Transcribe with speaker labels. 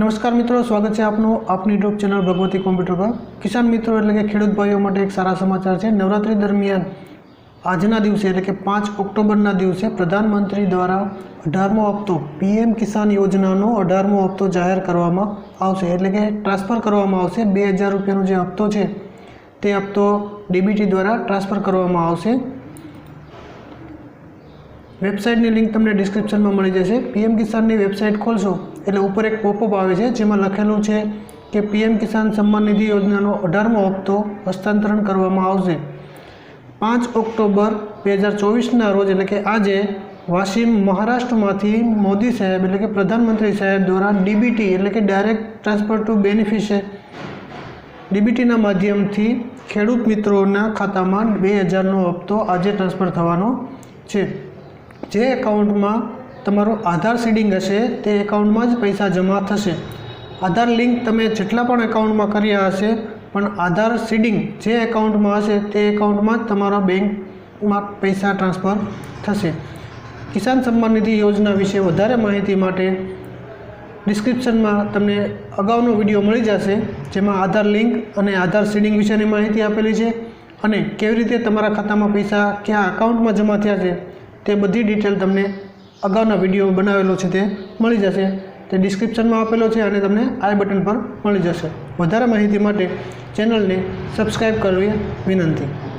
Speaker 1: નમસ્કાર મિત્રો, સ્વાગત છે આપનું આપની યુટ્યુબ ચેનલ ભગવતી કોમ્પ્યુટર પર. કિસાન મિત્રો, એટલે કે ખેડૂત ભાઈઓ માટે એક સારા સમાચાર છે. નવરાત્રી દરમિયાન આજના દિવસે, એટલે કે પાંચ ઓક્ટોબરના દિવસે, પ્રધાનમંત્રી દ્વારા અઢારમો હપ્તો પીએમ કિસાન યોજનાનો અઢારમો હપ્તો જાહેર કરવામાં આવશે. એટલે કે ટ્રાન્સફર કરવામાં આવશે. બે હજાર રૂપિયાનો જે હપ્તો છે, તે હપ્તો ડીબીટી દ્વારા ટ્રાન્સફર કરવામાં આવશે. વેબસાઇટની લિંક તમને ડિસ્ક્રિપ્શનમાં મળી જશે. પીએમ કિસાનની વેબસાઇટ ખોલશો, એટલે ઉપર એક પોપઅપ આવે છે, જેમાં લખેલું છે કે પીએમ કિસાન સન્માન નિધિ યોજનાનો અઢારમો હપ્તો હસ્તાંતરણ કરવામાં આવશે. પાંચ ઓક્ટોબર બે હજાર ચોવીસના રોજ, એટલે કે આજે, વાશિમ મહારાષ્ટ્રમાંથી મોદી સાહેબ, એટલે કે પ્રધાનમંત્રી સાહેબ દ્વારા ડીબીટી, એટલે કે ડાયરેક્ટ ટ્રાન્સફર ટુ બેનિફિશિયર ડીબીટીના માધ્યમથી ખેડૂત મિત્રોના ખાતામાં બે હજારનો હપ્તો આજે ટ્રાન્સફર થવાનો છે. જે એકાઉન્ટમાં તમારું આધાર સીડિંગ હશે, તે એકાઉન્ટમાં જ પૈસા જમા થશે. આધાર લિંક તમે જેટલા પણ એકાઉન્ટમાં કર્યા હશે, પણ આધાર સીડિંગ જે એકાઉન્ટમાં હશે, તે એકાઉન્ટમાં જ તમારા બેંકમાં પૈસા ટ્રાન્સફર થશે. કિસાન સન્માન નિધિ યોજના વિશે વધારે માહિતી માટે ડિસ્ક્રિપ્શનમાં તમને અગાઉનો વીડિયો મળી જશે, જેમાં આધાર લિંક અને આધાર સીડિંગ વિશેની માહિતી આપેલી છે. અને કેવી રીતે તમારા ખાતામાં પૈસા ક્યાં અકાઉન્ટમાં જમા થયા છે તે બધી ડિટેલ તમને અગાઉના વીડિયો બનાવેલો છે તે મળી જશે. તે ડિસ્ક્રિપ્શનમાં આપેલો છે અને તમને આઈ બટન પર મળી જશે. વધારે માહિતી માટે ચેનલને સબસ્ક્રાઈબ કરવી વિનંતી.